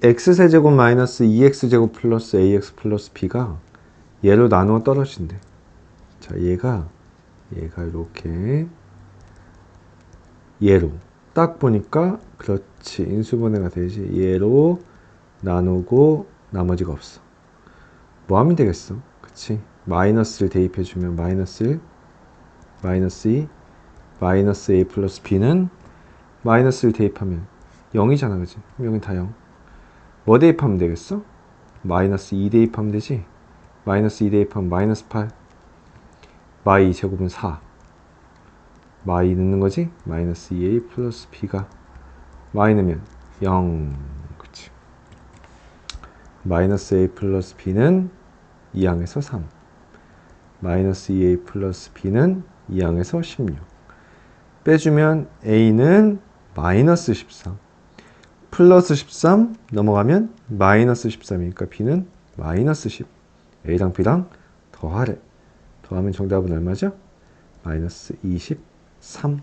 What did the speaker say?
x세제곱 마이너스 2x제곱 플러스 ax 플러스 b가 얘로 나누어 떨어진대. 자, 얘가, 얘가 이렇게 얘로 딱 보니까 그렇지. 인수분해가 되지. 얘로 나누고 나머지가 없어. 뭐 하면 되겠어? 그치? 마이너스를 대입해 주면 마이너스 1 마이너스 2 마이너스 a 플러스 b는 마이너스를 대입하면 0이잖아 그치? 여긴 다 0 뭐 대입하면 되겠어? 마이너스 2 대입하면 되지? 마이너스 2 대입하면 마이너스 8 마이 제곱은 4 마이 넣는 거지? 마이너스 2a 플러스 b가 마이 넣으면 0 그치. 마이너스 a 플러스 b는 2항에서 3 마이너스 2a 플러스 b는 2항에서 16 빼주면 a는 마이너스 13 플러스 13 넘어가면 마이너스 13이니까 b는 마이너스 10 a랑 b랑 더하래. 더하면 정답은 얼마죠? 마이너스 23